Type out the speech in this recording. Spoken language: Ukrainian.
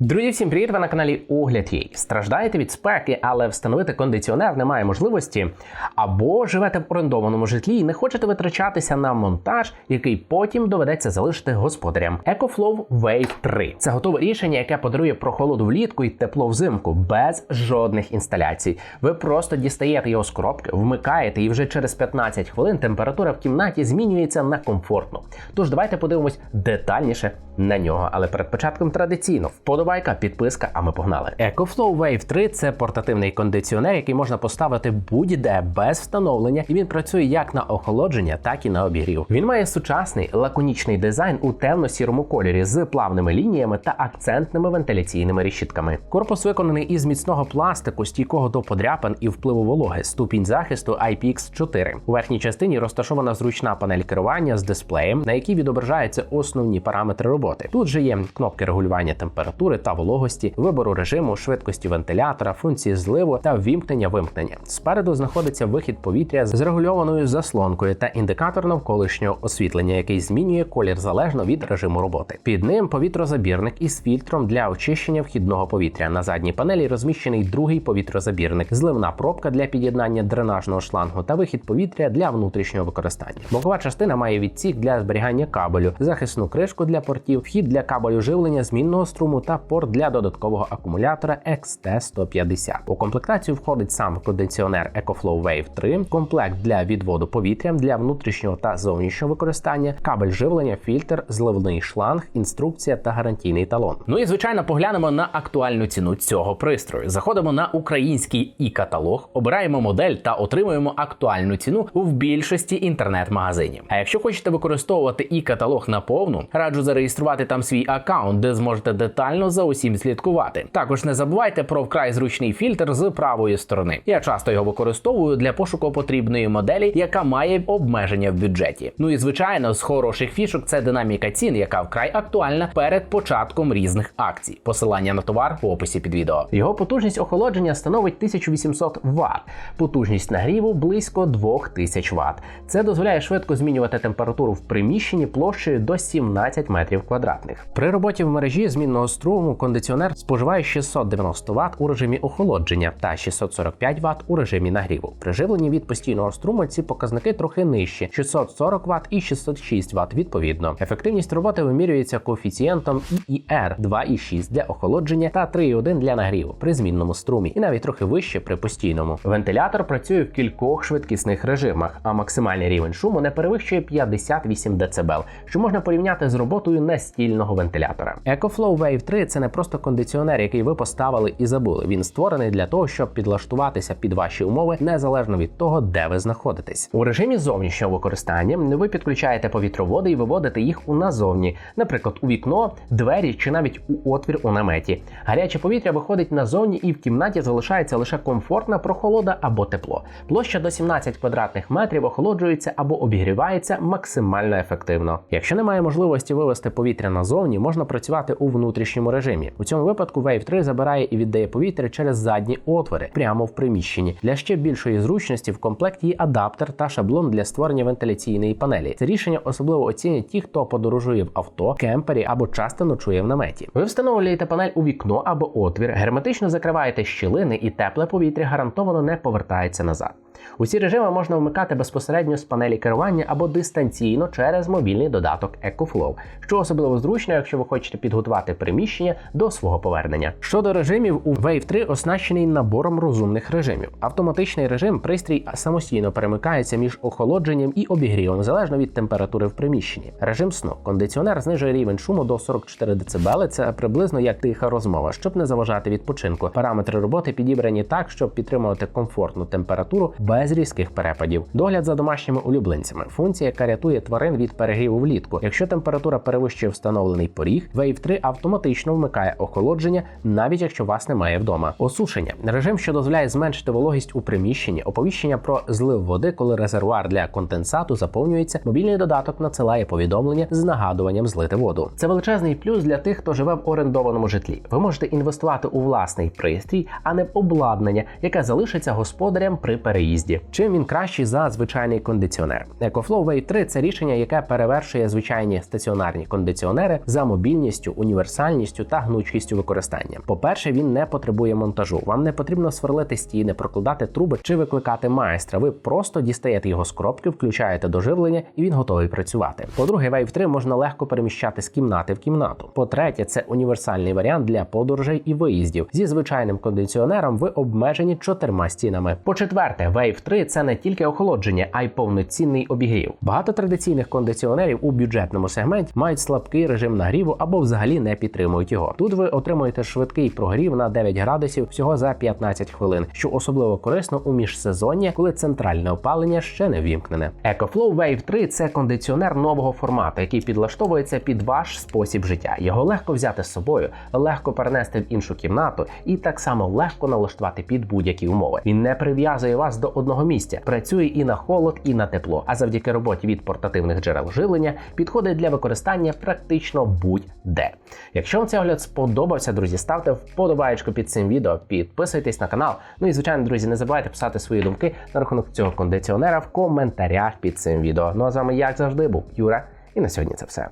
Друзі, всім привіт! Ви на каналі Огляд Єй. Страждаєте від спеки, але встановити кондиціонер немає можливості. Або живете в орендованому житлі і не хочете витрачатися на монтаж, який потім доведеться залишити господарям. EcoFlow Wave 3 це готове рішення, яке подарує прохолоду влітку і тепло взимку без жодних інсталяцій. Ви просто дістаєте його з коробки, вмикаєте, і вже через 15 хвилин температура в кімнаті змінюється на комфортну. Тож давайте подивимось детальніше на нього. Але перед початком традиційно вподобайка, підписка, а ми погнали. EcoFlow Wave 3 це портативний кондиціонер, який можна поставити будь-де без встановлення, і він працює як на охолодження, так і на обігрів. Він має сучасний лаконічний дизайн у темно-сірому кольорі з плавними лініями та акцентними вентиляційними решітками. Корпус виконаний із міцного пластику, стійкого до подряпин і впливу вологи. Ступінь захисту IPX4. У верхній частині розташована зручна панель керування з дисплеєм, на якій відображаються основні параметри роботи. Тут же є кнопки регулювання температури та вологості, вибору режиму, швидкості вентилятора, функції зливу та вімкнення вимкнення. Спереду знаходиться вихід повітря з регульованою заслонкою та індикатор навколишнього освітлення, який змінює колір залежно від режиму роботи. Під ним повітрозабірник із фільтром для очищення вхідного повітря. На задній панелі розміщений другий повітрозабірник, зливна пробка для під'єднання дренажного шлангу та вихід повітря для внутрішнього використання. Бокова частина має відсік для зберігання кабелю, захисну кришку для портів, вхід для кабелю живлення змінного струму та порт для додаткового акумулятора XT150. У комплектацію входить сам кондиціонер EcoFlow Wave 3, комплект для відводу повітря для внутрішнього та зовнішнього використання, кабель живлення, фільтр, зливний шланг, інструкція та гарантійний талон. Ну і звичайно, поглянемо на актуальну ціну цього пристрою. Заходимо на український і каталог, обираємо модель та отримуємо актуальну ціну в більшості інтернет-магазинів. А якщо хочете використовувати і каталог наповну, раджу зареєструвати там свій аккаунт, де зможете детально за усім слідкувати. Також не забувайте про вкрай зручний фільтр з правої сторони. Я часто його використовую для пошуку потрібної моделі, яка має обмеження в бюджеті. Ну і звичайно, з хороших фішок це динаміка цін, яка вкрай актуальна перед початком різних акцій. Посилання на товар в описі під відео. Його потужність охолодження становить 1800 Вт, потужність нагріву близько 2000 Вт. Це дозволяє швидко змінювати температуру в приміщенні площею до 17 метрів квадратних. При роботі в мережі змінного струму кондиціонер споживає 690 Вт у режимі охолодження та 645 Вт у режимі нагріву. При живленні від постійного струму ці показники трохи нижчі 640 Вт і 606 Вт відповідно. Ефективність роботи вимірюється коефіцієнтом EER 2,6 для охолодження та 3,1 для нагріву при змінному струмі, і навіть трохи вище при постійному. Вентилятор працює в кількох швидкісних режимах, а максимальний рівень шуму не перевищує 58 дБ, що можна порівняти з роботою настільного вентилятора. EcoFlow Wave 3 це не просто кондиціонер, який ви поставили і забули. Він створений для того, щоб підлаштуватися під ваші умови незалежно від того, де ви знаходитесь. У режимі зовнішнього використання ви підключаєте повітроводи і виводите їх у назовні, наприклад, у вікно, двері чи навіть у отвір у наметі. Гаряче повітря виходить назовні, і в кімнаті залишається лише комфортна прохолода або тепло. Площа до 17 квадратних метрів охолоджується або обігрівається максимально ефективно. Якщо немає можливості вивести повітря назовні, можна працювати у внутрішньому режимі. У цьому випадку Wave 3 забирає і віддає повітря через задні отвори прямо в приміщенні. Для ще більшої зручності в комплекті є адаптер та шаблон для створення вентиляційної панелі. Це рішення особливо оцінять ті, хто подорожує в авто, кемпері або часто ночує в наметі. Ви встановлюєте панель у вікно або отвір, герметично закриваєте щілини, і тепле повітря гарантовано не повертається назад. Усі режими можна вмикати безпосередньо з панелі керування або дистанційно через мобільний додаток EcoFlow, що особливо зручно, якщо ви хочете підготувати приміщення до свого повернення. Щодо режимів, у Wave 3 оснащений набором розумних режимів. Автоматичний режим пристрій самостійно перемикається між охолодженням і обігрівом залежно від температури в приміщенні. Режим сну. Кондиціонер знижує рівень шуму до 44 дБ. Це приблизно як тиха розмова, щоб не заважати відпочинку. Параметри роботи підібрані так, щоб підтримувати комфортну температуру без різких перепадів. Догляд за домашніми улюбленцями. Функція, яка рятує тварин від перегріву влітку. Якщо температура перевищує встановлений поріг, Wave 3 автоматично вмикає охолодження, навіть якщо вас немає вдома. Осушення режим, що дозволяє зменшити вологість у приміщенні, оповіщення про злив води, коли резервуар для конденсату заповнюється. Мобільний додаток надсилає повідомлення з нагадуванням злити воду. Це величезний плюс для тих, хто живе в орендованому житлі. Ви можете інвестувати у власний пристрій, а не в обладнання, яке залишиться господарям при переїзді. Чим він кращий за звичайний кондиціонер? EcoFlow Wave 3 – це рішення, яке перевершує звичайні стаціонарні кондиціонери за мобільністю, універсальністю та гнучкістю використання. По-перше, він не потребує монтажу. Вам не потрібно сверлити стіни, прокладати труби чи викликати майстра. Ви просто дістаєте його з коробки, включаєте до живлення, і він готовий працювати. По-друге, Wave 3 можна легко переміщати з кімнати в кімнату. По-третє, це універсальний варіант для подорожей і виїздів. Зі звичайним кондиціонером ви обмежені чотирма стінами. По-четверте, Wave 3 це не тільки охолодження, а й повноцінний обігрів. Багато традиційних кондиціонерів у бюджетному сегменті мають слабкий режим нагріву або взагалі не підтримують його. Тут ви отримуєте швидкий прогрів на 9 градусів всього за 15 хвилин, що особливо корисно у міжсезоння, коли центральне опалення ще не вімкнене. EcoFlow Wave 3 це кондиціонер нового формату, який підлаштовується під ваш спосіб життя. Його легко взяти з собою, легко перенести в іншу кімнату і так само легко налаштувати під будь-які умови. Він не прив'язує вас до одного місця, працює і на холод, і на тепло. А завдяки роботі від портативних джерел живлення підходить для використання практично будь-де. Якщо вам цей огляд сподобався, друзі, ставте вподобаєчку під цим відео, підписуйтесь на канал. Ну і звичайно, друзі, не забувайте писати свої думки на рахунок цього кондиціонера в коментарях під цим відео. Ну а з вами, як завжди, був Юра, і на сьогодні це все.